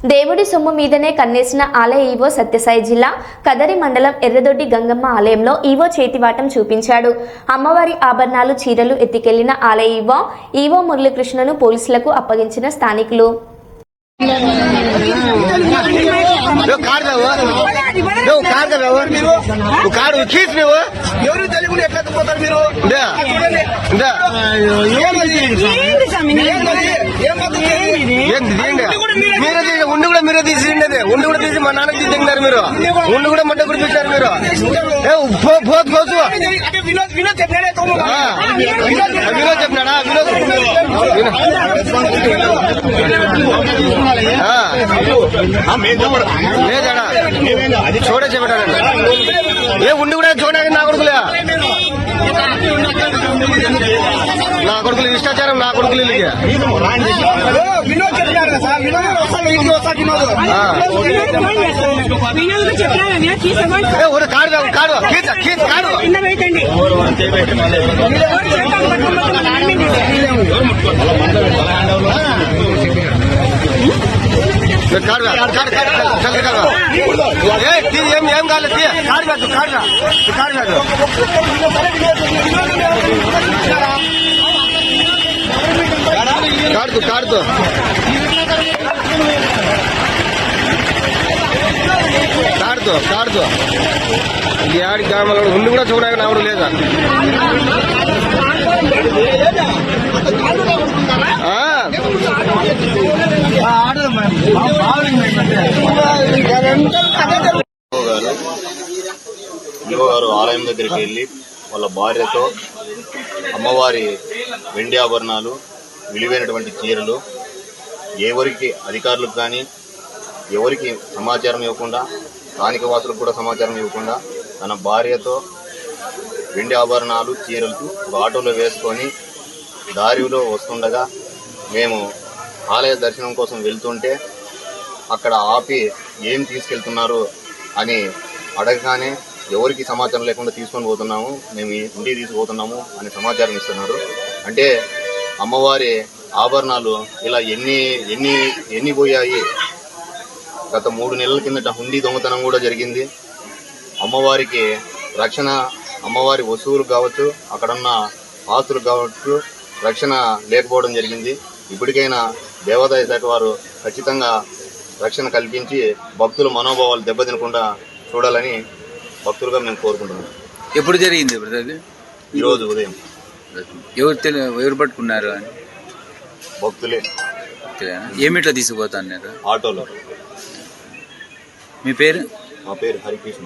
దేవుడి సొమ్ము మీదనే కన్నేసిన ఆలయ ఈవో సత్యసాయి జిల్లా కదరి మండలం ఎర్రదొడ్డి గంగమ్మ ఆలయంలో ఈవో చేతివాటం చూపించాడు. అమ్మవారి ఆభరణాలు చీరలు ఎత్తికెళ్ళిన ఆలయ ఈవో ఈవో మురళీకృష్ణను పోలీసులకు అప్పగించిన స్థానికులు? ఏం మీరే ఉండి కూడా మీరే తీసిండి అది ఉండి కూడా తీసి మా నాన్నకి తీసినారు మీరు. ఉండి కూడా మంట కుడిపించారు మీరు. వినోద్ వినోద్ చెప్పినాడే వినోద్ లేదాడా చూడే చెప్పాడండి ఏ ఉండి కూడా చూడడానికి నా కొడుకులే. నా కొడుకులు ఇష్టాచారం నా కొడుకులు వీళ్ళకి. ఓ, వినోద్ చెప్పినాడు కదా సార్ వినోద్ వస్తాడు ఇంటికి వస్తాడు ఏ కాడు కాడు కాడు తీ ఏం ఏం కాలేదు తీ కాడు కాదు కాడు కాడు కాదు కాడుతూ కాడుతూ కాడుతూ కాడుతూ ఈ ఆడి గ్రామంలో ఉండి కూడా చూడడానికి నావుడు లేదా? గారు గారు ఆలయం దగ్గరికి వెళ్ళి వాళ్ళ భార్యతో అమ్మవారి వెండి ఆభరణాలు విలువైనటువంటి చీరలు ఎవరికి అధికారులకు కానీ ఎవరికి సమాచారం ఇవ్వకుండా స్థానిక వాసులకు కూడా సమాచారం ఇవ్వకుండా తన భార్యతో వెండి ఆభరణాలు చీరలు ఒక ఆటోలో వేసుకొని దారిలో వస్తుండగా మేము ఆలయ దర్శనం కోసం వెళ్తుంటే అక్కడ ఆపి ఏం తీసుకెళ్తున్నారు అని అడగగానే ఎవరికి సమాచారం లేకుండా తీసుకొని పోతున్నాము మేము ఈ ఇంటికి తీసుకుపోతున్నాము అని సమాచారం ఇస్తున్నారు. అంటే అమ్మవారి ఆభరణాలు ఇలా ఎన్ని ఎన్ని ఎన్ని పోయాయి? గత మూడు నెలల కిందట హుండీ దొంగతనం కూడా జరిగింది. అమ్మవారికి రక్షణ అమ్మవారి వస్తువులు కావచ్చు అక్కడున్న ఆస్తులు కావచ్చు రక్షణ లేకపోవడం జరిగింది. ఇప్పటికైనా దేవాదాయ శాఖ వారు ఖచ్చితంగా రక్షణ కల్పించి భక్తుల మనోభావాలు దెబ్బతినకుండా చూడాలని భక్తులుగా మేము కోరుకుంటున్నాం. ఎప్పుడు జరిగింది బ్రదర్ ఈరోజు ఉదయం. ఎవరు తెలి ఎవరు పట్టుకున్నారు అని? భక్తులే? ఏమిట్లా తీసుకుపోతాన్నారు? ఆటోలో. మీ పేరు? మా పేరు హరికృష్ణ.